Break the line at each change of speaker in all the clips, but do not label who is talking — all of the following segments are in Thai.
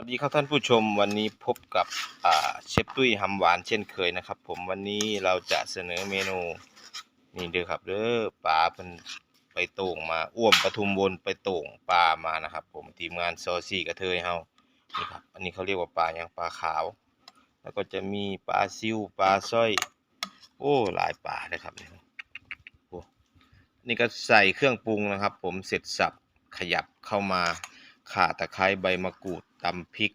วัสดีครับท่านผู้ชมวันนี้พบกับเชฟตุ้ยหำหวานเช่นเคยนะครับ ผมวันนี้เราจะเสนอเมนูนี่เด้อครับเด้อปลาเพิ่นไปโต่งมาอ้วมปทุมวนไปโต่งปลามานะครับ ผมทีมงานซอซี่กระเทยเฮานี่ครับอันนี้เขาเรียกว่าปลาหยังปลาขาว แล้วก็จะมีปลาซิวปลาสร้อย โอ้หลายปลาเลยครับเนี่ยโอ้นี่ก็ใส่เครื่องปรุงนะครับ ผมเสร็จสับขยับเข้ามาข่าตะไคร้ใบมะกรูด ตำพริก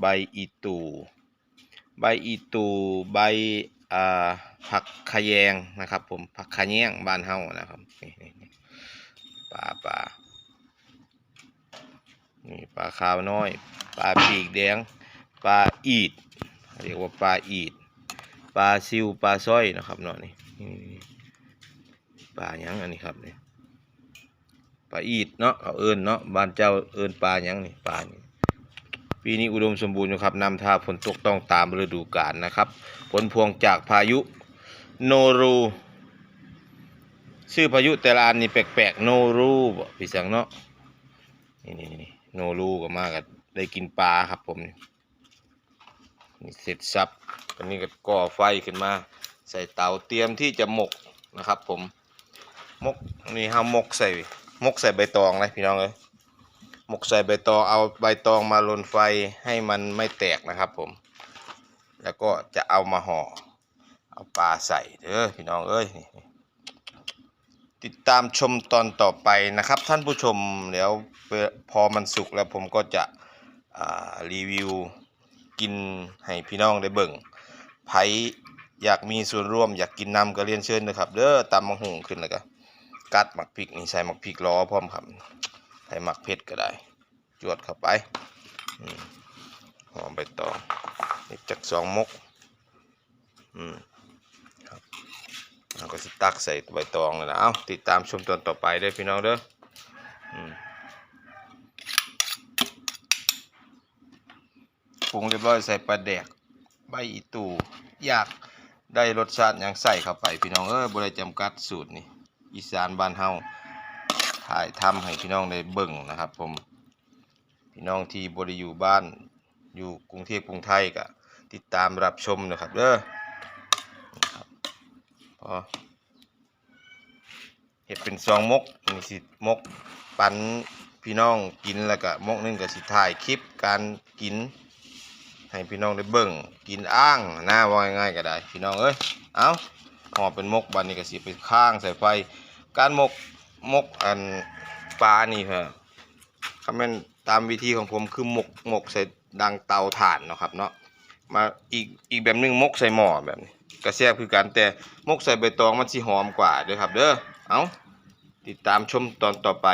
ใบอีตูใบอีตูใบผักขยงนะครับผมผักขยงบ้านเฮานะครับนี่นี่ปลาปลานี่ปลาขาวน้อย ปลาปีกแดง ปลาอีด เรียกว่าปลาอีด ปลาซิวปลาส้อยนะครับเนาะนี่นี่ปลาหยังอันนี้ครับนี่ปลาอีดเนาะเอาเอิญเนาะบ้านเจ้าเอิญปลาหยังนี่ปลานี่ ปีนี้อุดมสมบูรณ์อยู่ครับนำท่าฝนตกต้องตามฤดูกาลนะครับ ผลพวงจากพายุโนรูชื่อพายุแต่ละอันนี่แปลกๆโนรูบ่พี่สังเนาะนี่นี่นี่โนรูก็มากันได้กินปลาครับผมนี่เสร็จสับตอนนี้ก็ก่อไฟขึ้นมา ใส่เตาเตรียมที่จะหมกนะครับ ผมหมกนี่ห้ามหมกใส่หมกใส่ใบตองเลยพี่น้องเอ้ย หมกใส่ใบตองเอาใบตองมาลนไฟให้มันไม่แตกนะครับผม แล้วก็จะเอามาห่อเอาปลาใส่เด้อพี่น้องเอ้ยติดตามชมตอนต่อไปนะครับ ท่านผู้ชมเดี๋ยวพอมันสุกแล้วผมก็จะรีวิวกินให้พี่น้องได้เบิ่งไผอยากมีส่วนร่วมอยากกินนำก็เรียนเชิญนะครับเด้อตำมังหุงขึ้นแล้วก็กัดหมักพริกนี่ใส่หมักพริกล้อพร้อมครับ ใส่หมักเผ็ดก็ได้ จวดเข้าไปหอมใบตองนี่จักสองมกอืมครับแล้วก็สิตักใส่ใบตองเลยนะ เอาติดตามชมตอนต่อไปด้อพี่น้องเด้ออืมปรุงเรียบร้อยใส่ปลาแดกใบอีตูอยากได้รสชาติหยังใส่เข้าไป พี่น้องเอ้ยบ่ได้จำกัดสูตรนี่อีสานบ้านเฮา ถ่ายทำให้พี่น้องได้เบิ่งนะครับ ผม พี่น้องที่บ่ได้อยู่บ้านอยู่กรุงเทพกรุงไทยก็ติดตามรับชมนะครับเด้อนะครับพอเห็ดเป็นซองมกนี่สิมกปันพี่น้องกินแล้วก็มกนึงก็สิถ่ายคลิปการกิน ให้พี่น้องได้เบิ่งกินอ้างหน้าว่าง่ายๆก็ได้ พี่น้องเอ้ยเอาห่อเป็นมกบันนี้ก็สิไปข้างใส่ไฟ การมก มกอันปลานี่ครับคำเป็นตามวิธีของผมคือมกมกใส่ดังเตาถ่านเนาะครับเนาะมาอีกอีกแบบหนึงมกใส่หม้อแบบนี้กระแซ่บคือการแต่มกใส่ใบตองมันสิหอมกว่าเด้อครับ เด้อเอาติดตามชมตอนต่อไป